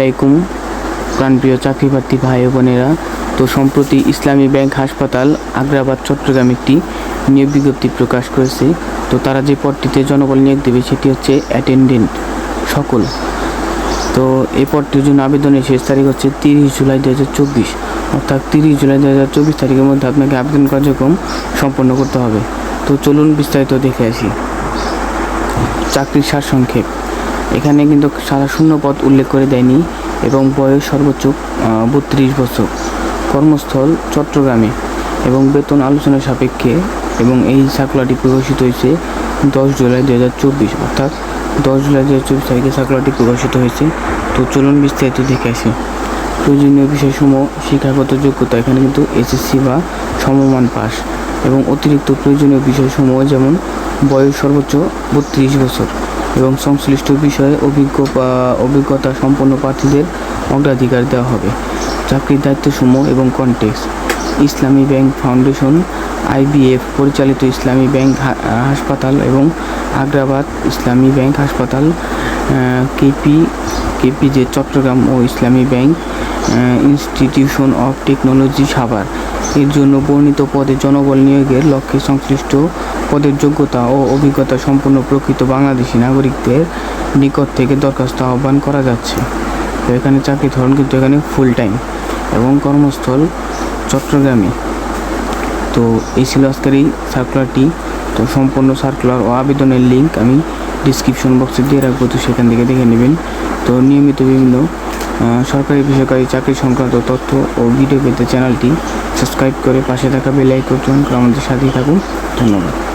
আলাইকুম। প্রাণপ্রিয় চাকরি প্রার্থী ভাই বোনেরা, তো সম্প্রতি ইসলামী ব্যাংক হাসপাতাল, আগ্রাবাদ, চট্টগ্রাম একটি নিয়োগ বিজ্ঞপ্তি প্রকাশ করেছে। তো তারা যে পদটিতে জনবল নিয়োগ দেবে সেটি হচ্ছে অ্যাটেন্ডেন্ট সকল। তো এই পদটির জন্য আবেদনের শেষ তারিখ হচ্ছে তিরিশ জুলাই দু হাজার চব্বিশ। অর্থাৎ তিরিশ জুলাই দু হাজার চব্বিশ তারিখের মধ্যে আপনাকে আবেদন কার্যক্রম সম্পন্ন করতে হবে। তো চলুন বিস্তারিত দেখে আসি। চাকরির সারসংক্ষেপ। এখানে কিন্তু সারা শূন্য পদ উল্লেখ করে দেয়নি এবং বয়স সর্বোচ্চ বত্রিশ বছর। কর্মস্থল চট্টগ্রামে এবং বেতন আলোচনা সাপেক্ষে এবং এই সার্কুলারটি প্রকাশিত হয়েছে দশ জুলাই দু হাজার চব্বিশ, অর্থাৎ দশ জুলাই দু হাজার চব্বিশ তারিখে সার্কুলারটি প্রকাশিত হয়েছে। তো চলুন বিস্তারিত দেখে আসি। প্রয়োজনীয় বিষয়সমূহ, শিক্ষাগত যোগ্যতা, এখানে কিন্তু এসএসসি বা সমমান পাস এবং অতিরিক্ত প্রয়োজনীয় বিষয়সমূহ যেমন বয়স সর্বোচ্চ বত্রিশ বছর। এবং সংশ্লিষ্ট বিষয়ে অভিজ্ঞ অভিজ্ঞতা সম্পন্ন প্রার্থীদের অগ্রাধিকার দেওয়া হবে। চাকরির দায়িত্বসমূহ এবং কন্টেক্স ইসলামী ব্যাংক ফাউন্ডেশন, আইবিএফ পরিচালিত ইসলামী ব্যাংক হাসপাতাল এবং আগ্রাবাদ ইসলামী ব্যাংক হাসপাতাল KP KPJ Chittagong O Islami bank institution of technology Savar. এর জন্য বর্ণিত পদে জনবল নিয়োগের লক্ষ্যে সংশ্লিষ্ট পদের যোগ্যতা ও অভিজ্ঞতা সম্পন্ন প্রকৃত বাংলাদেশি নাগরিকদের নিকট থেকে দরখাস্ত আহ্বান করা যাচ্ছে। তো এখানে চাকরি ধরন কিন্তু এখানে ফুল টাইম এবং কর্মস্থল চট্টগ্রামে। তো এই ছিল আজকের এই সার্কুলারটি তো সম্পূর্ণ সার্কুলার ও আবেদনের লিঙ্ক আমি ডিসক্রিপশন বক্সে দিয়ে রাখব, তো সেখান থেকে দেখে নেবেন। তো নিয়মিত বিভিন্ন সরকারি বেসরকারি চাকরি সংক্রান্ত তথ্য ও ভিডিও পেতে চ্যানেলটি সাবস্ক্রাইব করে পাশে থাকা বেল আইকন করে আমাদের সাথেই থাকুন। ধন্যবাদ।